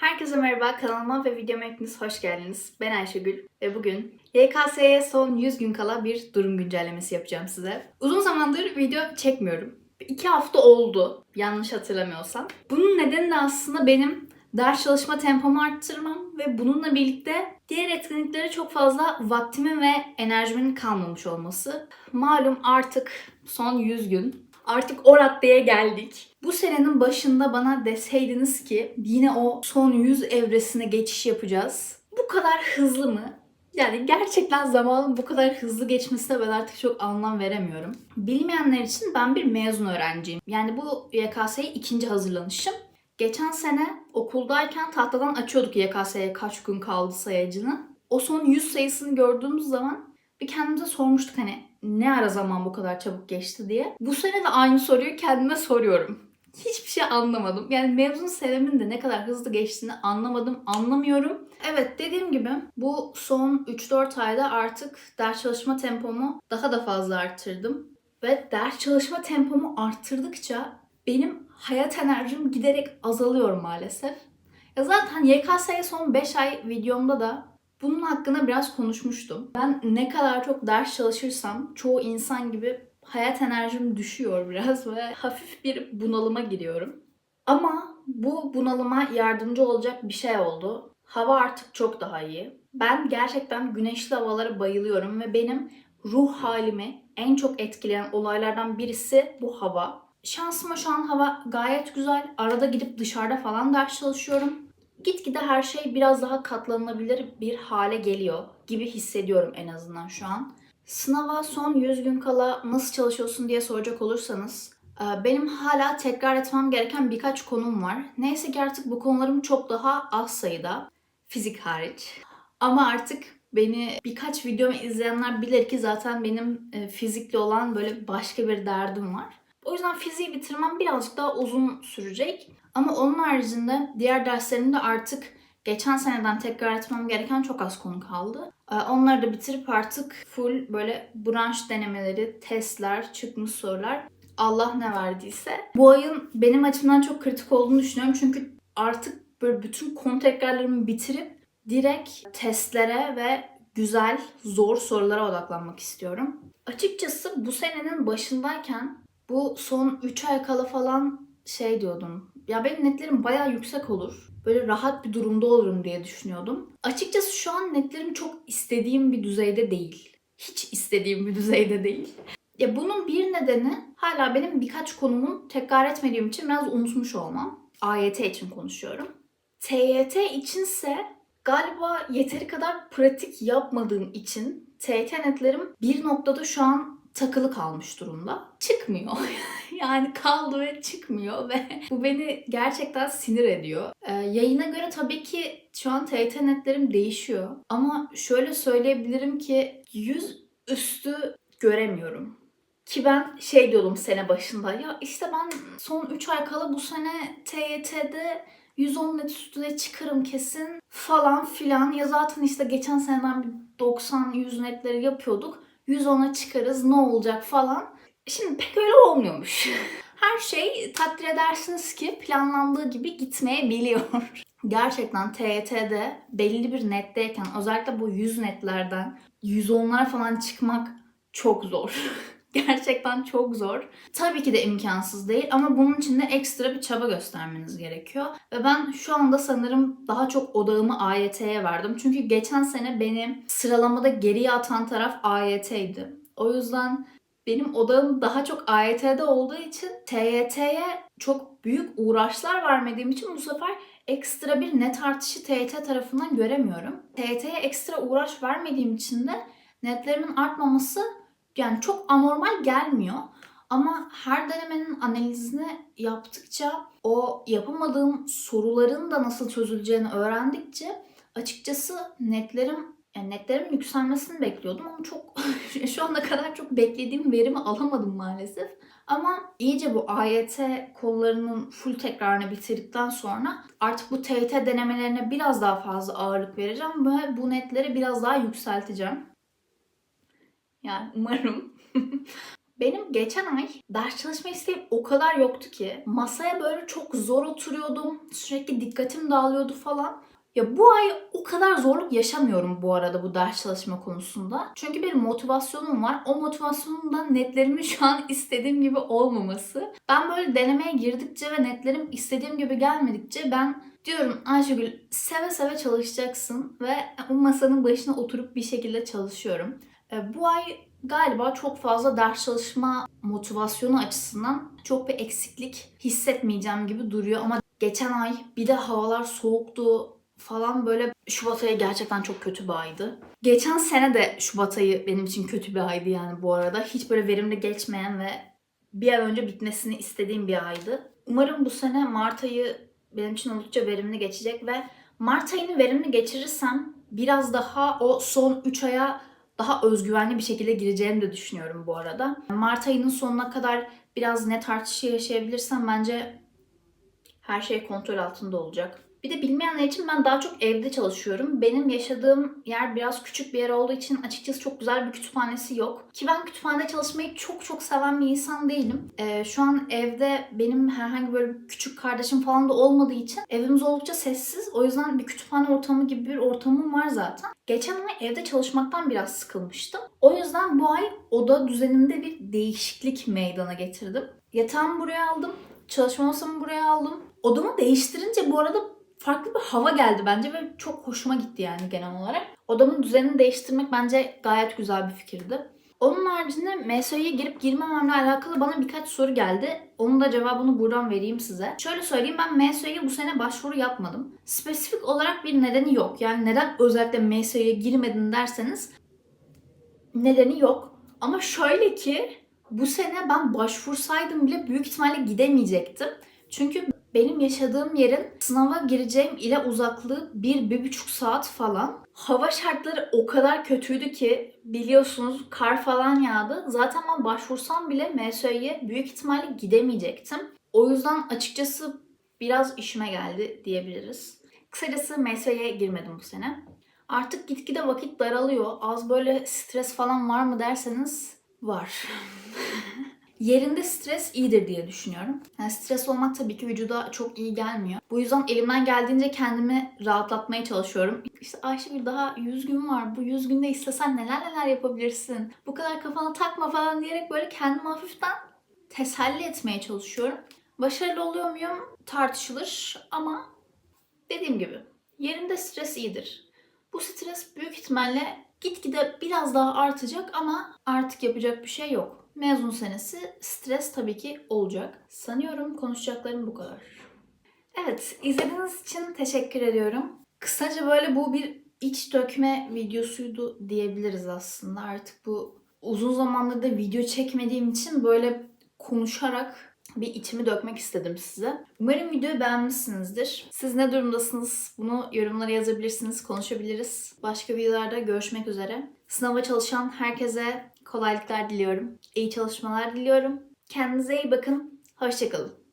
Herkese merhaba, kanalıma ve videoma hepiniz hoş geldiniz. Ben Ayşegül ve bugün YKS'ye son 100 gün kala bir durum güncellemesi yapacağım size. Uzun zamandır video çekmiyorum. 2 hafta oldu, yanlış hatırlamıyorsam. Bunun nedeni de aslında benim ders çalışma tempomu arttırmam ve bununla birlikte diğer etkinliklere çok fazla vaktimin ve enerjimin kalmamış olması. Malum artık son 100 gün Artık o raddeye geldik. Bu senenin başında bana deseydiniz ki yine o son 100 evresine geçiş yapacağız. Bu kadar hızlı mı? Yani gerçekten zamanın bu kadar hızlı geçmesine ben artık çok anlam veremiyorum. Bilmeyenler için ben bir mezun öğrenciyim. Yani bu YKS'ye ikinci hazırlanışım. Geçen sene okuldayken tahtadan açıyorduk YKS'ye kaç gün kaldı sayacını. O son 100 sayısını gördüğümüz zaman bir kendimize sormuştuk hani ne ara zaman bu kadar çabuk geçti diye. Bu sene de aynı soruyu kendime soruyorum. Hiçbir şey anlamadım. Yani mezun senemin de ne kadar hızlı geçtiğini anlamadım, anlamıyorum. Evet dediğim gibi bu son 3-4 ayda artık ders çalışma tempomu daha da fazla arttırdım. Ve ders çalışma tempomu arttırdıkça benim hayat enerjim giderek azalıyor maalesef. Ya zaten YKS'ye son 5 ay videomda da bunun hakkında biraz konuşmuştum. Ben ne kadar çok ders çalışırsam çoğu insan gibi hayat enerjim düşüyor biraz ve hafif bir bunalıma giriyorum. Ama bu bunalıma yardımcı olacak bir şey oldu. Hava artık çok daha iyi. Ben gerçekten güneşli havalara bayılıyorum ve benim ruh halimi en çok etkileyen olaylardan birisi bu hava. Şansıma şu an hava gayet güzel. Arada gidip dışarıda falan ders çalışıyorum gitgide her şey biraz daha katlanılabilir bir hale geliyor gibi hissediyorum en azından şu an. Sınava son 100 gün kala nasıl çalışıyorsun diye soracak olursanız e, benim hala tekrar etmem gereken birkaç konum var. Neyse ki artık bu konularım çok daha az sayıda. Fizik hariç. Ama artık beni birkaç videomu izleyenler bilir ki zaten benim e, fizikle olan böyle başka bir derdim var. O yüzden fiziği bitirmem birazcık daha uzun sürecek. Ama onun haricinde diğer derslerimde artık geçen seneden tekrar etmem gereken çok az konu kaldı. Ee, onları da bitirip artık full böyle branş denemeleri, testler, çıkmış sorular Allah ne verdiyse. Bu ayın benim açımdan çok kritik olduğunu düşünüyorum. Çünkü artık böyle bütün konu tekrarlarımı bitirip direkt testlere ve güzel, zor sorulara odaklanmak istiyorum. Açıkçası bu senenin başındayken bu son 3 ay kala falan şey diyordum. Ya benim netlerim bayağı yüksek olur. Böyle rahat bir durumda olurum diye düşünüyordum. Açıkçası şu an netlerim çok istediğim bir düzeyde değil. Hiç istediğim bir düzeyde değil. Ya bunun bir nedeni hala benim birkaç konumun tekrar etmediğim için biraz unutmuş olmam. AYT için konuşuyorum. TYT içinse galiba yeteri kadar pratik yapmadığım için TYT netlerim bir noktada şu an takılı kalmış durumda. Çıkmıyor. yani kaldı ve çıkmıyor ve bu beni gerçekten sinir ediyor. Ee, yayına göre tabii ki şu an TYT netlerim değişiyor. Ama şöyle söyleyebilirim ki 100 üstü göremiyorum. Ki ben şey diyordum sene başında ya işte ben son 3 ay kala bu sene TYT'de 110 net üstüne çıkarım kesin falan filan. Ya zaten işte geçen seneden bir 90-100 netleri yapıyorduk. 110'a çıkarız ne olacak falan. Şimdi pek öyle olmuyormuş. Her şey takdir edersiniz ki planlandığı gibi gitmeyebiliyor. Gerçekten TYT'de belli bir netteyken özellikle bu 100 netlerden 110'lara falan çıkmak çok zor. Gerçekten çok zor. Tabii ki de imkansız değil ama bunun için de ekstra bir çaba göstermeniz gerekiyor. Ve ben şu anda sanırım daha çok odağımı AYT'ye verdim. Çünkü geçen sene beni sıralamada geriye atan taraf AYT'ydi. O yüzden benim odağım daha çok AYT'de olduğu için TYT'ye çok büyük uğraşlar vermediğim için bu sefer ekstra bir net artışı TYT tarafından göremiyorum. TYT'ye ekstra uğraş vermediğim için de netlerimin artmaması yani çok anormal gelmiyor. Ama her denemenin analizini yaptıkça o yapamadığım soruların da nasıl çözüleceğini öğrendikçe açıkçası netlerim yani netlerimin yükselmesini bekliyordum ama çok şu ana kadar çok beklediğim verimi alamadım maalesef. Ama iyice bu AYT kollarının full tekrarını bitirdikten sonra artık bu TYT denemelerine biraz daha fazla ağırlık vereceğim ve bu netleri biraz daha yükselteceğim. Yani umarım. Benim geçen ay ders çalışma isteğim o kadar yoktu ki. Masaya böyle çok zor oturuyordum. Sürekli dikkatim dağılıyordu falan. Ya bu ay o kadar zorluk yaşamıyorum bu arada bu ders çalışma konusunda. Çünkü bir motivasyonum var. O motivasyonumdan netlerimin şu an istediğim gibi olmaması. Ben böyle denemeye girdikçe ve netlerim istediğim gibi gelmedikçe ben diyorum Ayşegül seve seve çalışacaksın ve o masanın başına oturup bir şekilde çalışıyorum. E, Bu ay galiba çok fazla ders çalışma motivasyonu açısından çok bir eksiklik hissetmeyeceğim gibi duruyor ama geçen ay bir de havalar soğuktu falan böyle Şubat ayı gerçekten çok kötü bir aydı. Geçen sene de Şubat ayı benim için kötü bir aydı yani bu arada. Hiç böyle verimli geçmeyen ve bir an önce bitmesini istediğim bir aydı. Umarım bu sene Mart ayı benim için oldukça verimli geçecek ve Mart ayını verimli geçirirsem biraz daha o son 3 aya daha özgüvenli bir şekilde gireceğimi de düşünüyorum bu arada. Mart ayının sonuna kadar biraz net artışı yaşayabilirsem bence her şey kontrol altında olacak. Bir de bilmeyenler için ben daha çok evde çalışıyorum. Benim yaşadığım yer biraz küçük bir yer olduğu için açıkçası çok güzel bir kütüphanesi yok. Ki ben kütüphanede çalışmayı çok çok seven bir insan değilim. Ee, şu an evde benim herhangi böyle küçük kardeşim falan da olmadığı için evimiz oldukça sessiz. O yüzden bir kütüphane ortamı gibi bir ortamım var zaten. Geçen ay evde çalışmaktan biraz sıkılmıştım. O yüzden bu ay oda düzenimde bir değişiklik meydana getirdim. Yatağımı buraya aldım. Çalışma masamı buraya aldım. Odamı değiştirince bu arada farklı bir hava geldi bence ve çok hoşuma gitti yani genel olarak. Odamın düzenini değiştirmek bence gayet güzel bir fikirdi. Onun haricinde MSÖ'ye girip girmememle alakalı bana birkaç soru geldi. Onun da cevabını buradan vereyim size. Şöyle söyleyeyim ben MSÖ'ye bu sene başvuru yapmadım. Spesifik olarak bir nedeni yok. Yani neden özellikle MSÖ'ye girmedin derseniz nedeni yok. Ama şöyle ki bu sene ben başvursaydım bile büyük ihtimalle gidemeyecektim. Çünkü benim yaşadığım yerin sınava gireceğim ile uzaklığı bir, bir buçuk saat falan. Hava şartları o kadar kötüydü ki biliyorsunuz kar falan yağdı. Zaten ben başvursam bile MSÖ'ye büyük ihtimalle gidemeyecektim. O yüzden açıkçası biraz işime geldi diyebiliriz. Kısacası MSÖ'ye girmedim bu sene. Artık gitgide vakit daralıyor. Az böyle stres falan var mı derseniz var. Yerinde stres iyidir diye düşünüyorum. Yani stres olmak tabii ki vücuda çok iyi gelmiyor. Bu yüzden elimden geldiğince kendimi rahatlatmaya çalışıyorum. İşte Ayşegül daha 100 gün var. Bu 100 günde istesen neler neler yapabilirsin. Bu kadar kafana takma falan diyerek böyle kendimi hafiften teselli etmeye çalışıyorum. Başarılı oluyor muyum tartışılır ama dediğim gibi yerinde stres iyidir. Bu stres büyük ihtimalle gitgide biraz daha artacak ama artık yapacak bir şey yok. Mezun senesi stres tabii ki olacak. Sanıyorum konuşacaklarım bu kadar. Evet, izlediğiniz için teşekkür ediyorum. Kısaca böyle bu bir iç dökme videosuydu diyebiliriz aslında. Artık bu uzun zamandır da video çekmediğim için böyle konuşarak bir içimi dökmek istedim size. Umarım videoyu beğenmişsinizdir. Siz ne durumdasınız? Bunu yorumlara yazabilirsiniz, konuşabiliriz. Başka videolarda görüşmek üzere. Sınava çalışan herkese kolaylıklar diliyorum. İyi çalışmalar diliyorum. Kendinize iyi bakın. Hoşçakalın.